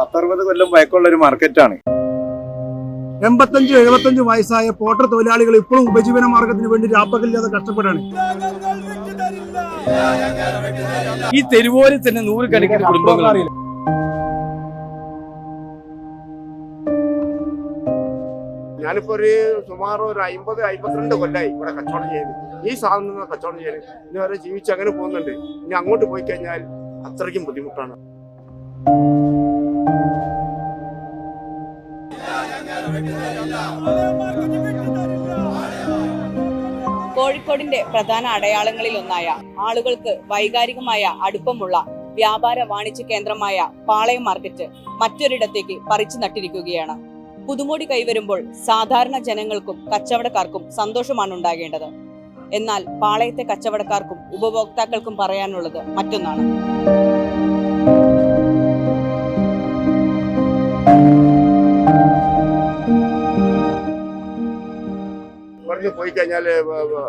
പത്തറുപത് കൊല്ലം പഴക്കമുള്ള ഒരു മാർക്കറ്റാണ് എൺപത്തഞ്ച് എഴുപത്തഞ്ച് വയസ്സായ പോട്ടർ തൊഴിലാളികൾ ഇപ്പോഴും ഉപജീവന മാർഗത്തിന് വേണ്ടി രാപ്പകലില്ലാതെ കഷ്ടപ്പെടാണ് ഈ തെരുവോരിൽ തന്നെ നൂറുകണക്കിന് കുടുംബങ്ങൾ ഞാനിപ്പോ ഒരു സുമാർ ഒരു അമ്പത് അമ്പത്തിരണ്ട് കൊല്ലായി ഇവിടെ കച്ചവടം ചെയ്യുന്നത്. ഈ സാധനം കച്ചവടം ചെയ്യുന്നത് ഇനി വരെ ജീവിച്ച് അങ്ങനെ പോകുന്നുണ്ട്. ഇനി അങ്ങോട്ട് പോയി കഴിഞ്ഞാൽ അത്രയ്ക്കും ബുദ്ധിമുട്ടാണ്. കോഴിക്കോടിന്റെ പ്രധാന അടയാളങ്ങളിലൊന്നായ ആളുകൾക്ക് വൈകാരികമായ അടുപ്പമുള്ള വ്യാപാര വാണിജ്യ കേന്ദ്രമായ പാളയം മാർക്കറ്റ് മറ്റൊരിടത്തേക്ക് പറിച്ചു നട്ടിരിക്കുകയാണ്. പുതുമോടി കൈവരുമ്പോൾ സാധാരണ ജനങ്ങൾക്കും കച്ചവടക്കാർക്കും സന്തോഷമാണ് ഉണ്ടാകേണ്ടത്. എന്നാൽ പാളയത്തെ കച്ചവടക്കാർക്കും ഉപഭോക്താക്കൾക്കും പറയാനുള്ളത് മറ്റൊന്നാണ്. ഇവിടുന്ന് പോയി കഴിഞ്ഞാൽ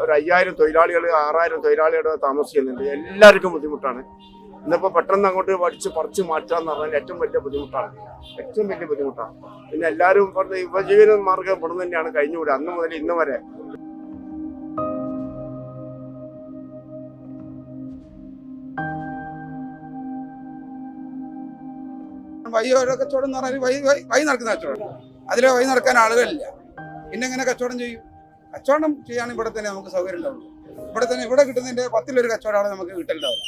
ഒരു അയ്യായിരം തൊഴിലാളികൾ ആറായിരം തൊഴിലാളികൾ താമസിക്കുന്നുണ്ട്. എല്ലാവർക്കും ബുദ്ധിമുട്ടാണ്. ഇന്നിപ്പോൾ പെട്ടെന്ന് അങ്ങോട്ട് പഠിച്ച് പറിച്ച് മാറ്റാന്ന് പറഞ്ഞാൽ ഏറ്റവും വലിയ ബുദ്ധിമുട്ടാണ്. ഏറ്റവും വലിയ ബുദ്ധിമുട്ടാണ്. പിന്നെ എല്ലാവരും പറഞ്ഞ ഉപജീവന മാർഗം ഇവിടെ തന്നെയാണ് കഴിഞ്ഞുകൂടെ അന്ന് മുതൽ ഇന്ന് വരെ. വഴി ഓരോ കച്ചവടം എന്ന് പറഞ്ഞാൽ വൈ വൈ നടക്കുന്ന കച്ചവടം. അതിലെ വൈ നടക്കാൻ ആളുകളില്ല. പിന്നെ എങ്ങനെ കച്ചവടം ചെയ്യും? കച്ചവടം ചെയ്യാൻ ഇവിടെ തന്നെ നമുക്ക് സൗകര്യം ഉണ്ടാവുള്ളൂ ഇവിടെ തന്നെ ഇവിടെ കിട്ടുന്നതിന്റെ പത്തിലൊരു കച്ചവടമാണ് നമുക്ക് കിട്ടലുണ്ടാവും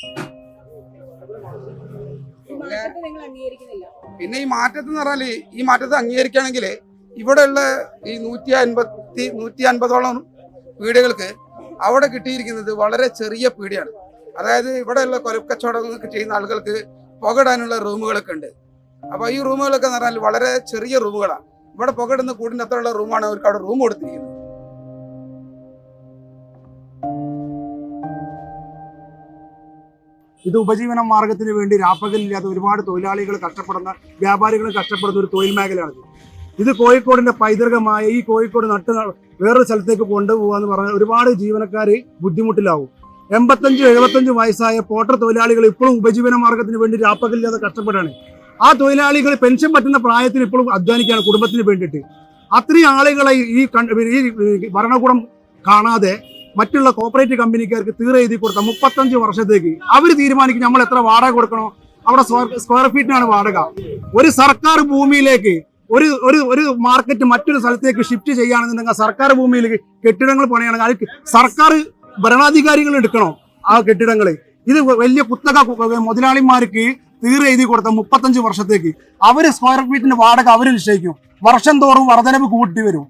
പിന്നെ ഈ മാറ്റത്ത് എന്ന് പറഞ്ഞാൽ ഈ മാറ്റത്തെ അംഗീകരിക്കുകയാണെങ്കിൽ ഇവിടെയുള്ള ഈ നൂറ്റി അൻപത്തി നൂറ്റി അൻപതോളം വീടുകൾക്ക് അവിടെ കിട്ടിയിരിക്കുന്നത് വളരെ ചെറിയ പീടിയാണ് അതായത് ഇവിടെയുള്ള കൊലക്കച്ചവടം ചെയ്യുന്ന ആളുകൾക്ക് പുകടാനുള്ള റൂമുകളൊക്കെ ഉണ്ട്. അപ്പോൾ ഈ റൂമുകളൊക്കെ എന്ന് പറഞ്ഞാൽ വളരെ ചെറിയ റൂമുകളാണ്. ഇവിടെ പുകടുന്ന കൂടിന്റെ അത്രയുള്ള റൂമാണ് അവർക്ക് അവിടെ റൂം കൊടുത്തിരിക്കുന്നത്. ഇത് ഉപജീവന മാർഗത്തിന് വേണ്ടി രാപ്പകലില്ലാത്ത ഒരുപാട് തൊഴിലാളികൾ കഷ്ടപ്പെടുന്ന വ്യാപാരികൾ കഷ്ടപ്പെടുന്ന ഒരു തൊഴിൽ മേഖലയാണ് ഇത് കോഴിക്കോടിന്റെ പൈതൃകമായ ഈ കോഴിക്കോട് നട്ട് വേറൊരു സ്ഥലത്തേക്ക് കൊണ്ടുപോകുക എന്ന് പറഞ്ഞാൽ ഒരുപാട് ജീവനക്കാർ ബുദ്ധിമുട്ടിലാവും. എൺപത്തഞ്ച് എഴുപത്തഞ്ച് വയസ്സായ പോട്ടർ തൊഴിലാളികൾ ഇപ്പോഴും ഉപജീവന മാർഗത്തിന് വേണ്ടി രാപ്പകലില്ലാതെ കഷ്ടപ്പെടാണ് ആ തൊഴിലാളികൾ പെൻഷൻ പറ്റുന്ന പ്രായത്തിൽ ഇപ്പോഴും അധ്വാനിക്കുകയാണ് കുടുംബത്തിന് വേണ്ടിയിട്ട്. അത്രയും ആളുകളെ ഈ ഈ ഭരണകൂടം കാണാതെ മറ്റുള്ള കോപ്പറേറ്റീവ് കമ്പനിക്കാർക്ക് തീരെ എഴുതി കൊടുത്ത മുപ്പത്തഞ്ച് വർഷത്തേക്ക് അവർ തീരുമാനിക്കും നമ്മൾ എത്ര വാടക കൊടുക്കണോ? അവിടെ സ്ക്വയർ ഫീറ്റിനാണ് വാടക. ഒരു സർക്കാർ ഭൂമിയിലേക്ക് ഒരു ഒരു ഒരു മാർക്കറ്റ് മറ്റൊരു സ്ഥലത്തേക്ക് ഷിഫ്റ്റ് ചെയ്യുകയാണെന്നുണ്ടെങ്കിൽ സർക്കാർ ഭൂമിയിലേക്ക് കെട്ടിടങ്ങൾ പണിയാണെങ്കിൽ സർക്കാർ ഭരണാധികാരികൾ എടുക്കണോ ആ കെട്ടിടങ്ങൾ ഇത് വലിയ കുത്തക മുതലാളിമാർക്ക് തീരെ എഴുതി കൊടുത്ത മുപ്പത്തഞ്ച് വർഷത്തേക്ക് അവർ സ്ക്വയർ ഫീറ്റിന്റെ വാടക അവർ നിശ്ചയിക്കും. വർഷം തോറും വർധനവ് കൂട്ടി വരും.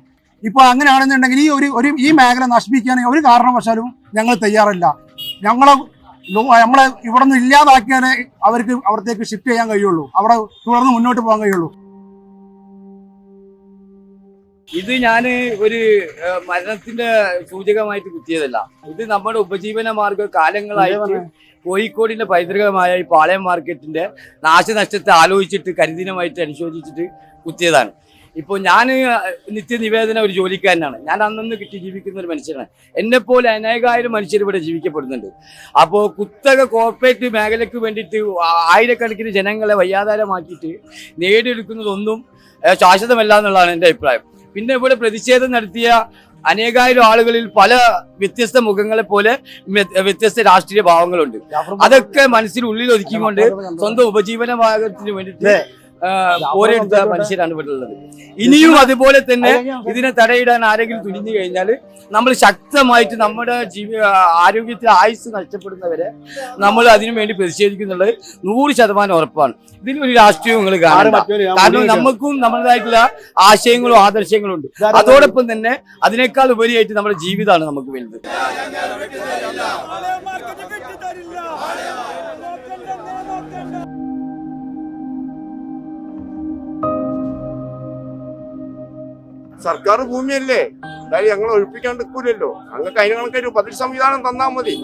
ഇപ്പൊ അങ്ങനെയാണെന്നുണ്ടെങ്കിൽ ഈ ഒരു ഒരു ഈ മേഖല നശിപ്പിക്കാൻ ഒരു കാരണവശാലും ഞങ്ങൾ തയ്യാറല്ല. ഞങ്ങളെ നമ്മളെ ഇവിടെ നിന്ന് ഇല്ലാതാക്കിയാലേ അവർക്ക് അവിടത്തേക്ക് ഷിഫ്റ്റ് ചെയ്യാൻ കഴിയുള്ളൂ. അവിടെ തുടർന്ന് മുന്നോട്ട് പോകാൻ കഴിയുള്ളൂ. ഇത് ഞാൻ ഒരു മരണത്തിന്റെ സൂചകമായിട്ട് കുത്തിയതല്ല ഇത് നമ്മുടെ ഉപജീവന മാർഗ കാലങ്ങളായിട്ട് കോഴിക്കോടിന്റെ പൈതൃകമായ ഈ പാളയം മാർക്കറ്റിന്റെ നാശനഷ്ടത്തെ ആലോചിച്ചിട്ട് കരിദിനമായിട്ട് അനുശോചിച്ചിട്ട് കുത്തിയതാണ്. ഇപ്പോൾ ഞാൻ നിത്യനിവേദന ഒരു ജോലിക്കാരനാണ് ഞാൻ അന്നന്ന് കിട്ടി ജീവിക്കുന്ന ഒരു മനുഷ്യനാണ്. എന്നെപ്പോലെ പോലെ അനേകായിരം മനുഷ്യർ ഇവിടെ ജീവിക്കപ്പെടുന്നുണ്ട്. അപ്പോൾ കുത്തക കോർപ്പറേറ്റ് മേഖലയ്ക്ക് വേണ്ടിയിട്ട് ആയിരക്കണക്കിന് ജനങ്ങളെ വയ്യാതാരമാക്കിയിട്ട് നേടിയെടുക്കുന്നതൊന്നും ശാശ്വതമല്ല എന്നുള്ളതാണ് എന്റെ അഭിപ്രായം. പിന്നെ ഇവിടെ പ്രതിഷേധം നടത്തിയ അനേകായിരം ആളുകളിൽ പല വ്യത്യസ്ത മുഖങ്ങളെ പോലെ വ്യ- വ്യത്യസ്ത രാഷ്ട്രീയ ഭാവങ്ങളുണ്ട്. അതൊക്കെ മനസ്സിൽ ഉള്ളിൽ ഒതുക്കിക്കൊണ്ട് സ്വന്തം ഉപജീവന മാർഗത്തിന് വേണ്ടിയിട്ട് പോരെടുത്ത മനുഷ്യരാണ് ഇവിടെ ഉള്ളത് ഇനിയും അതുപോലെ തന്നെ ഇതിനെ തടയിടാൻ ആരെങ്കിലും തുനിഞ്ഞു കഴിഞ്ഞാൽ നമ്മൾ ശക്തമായിട്ട് നമ്മുടെ ജീവി ആരോഗ്യത്തിൽ ആയുസ് നഷ്ടപ്പെടുന്നവരെ നമ്മൾ അതിനു വേണ്ടി പ്രതിഷേധിക്കുന്നുള്ളത് നൂറ് ശതമാനം ഉറപ്പാണ്. ഇതിലൊരു രാഷ്ട്രീയവും നിങ്ങൾ കാണാൻ കാരണം നമുക്കും നമ്മുടേതായിട്ടുള്ള ആശയങ്ങളും ആദർശങ്ങളും ഉണ്ട് അതോടൊപ്പം തന്നെ അതിനേക്കാൾ ഉപരിയായിട്ട് നമ്മുടെ ജീവിതമാണ് നമുക്ക് വലുത് സർക്കാർ ഭൂമിയല്ലേ? എന്തായാലും ഞങ്ങൾ ഒഴിപ്പിക്കാൻ നിൽക്കൂലല്ലോ. ഞങ്ങൾക്ക് അതിന് കണക്കൊരു പതിൽ സംവിധാനം തന്നാൽ മതി.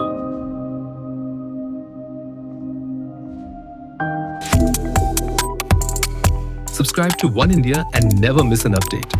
Subscribe to One India and never miss an update.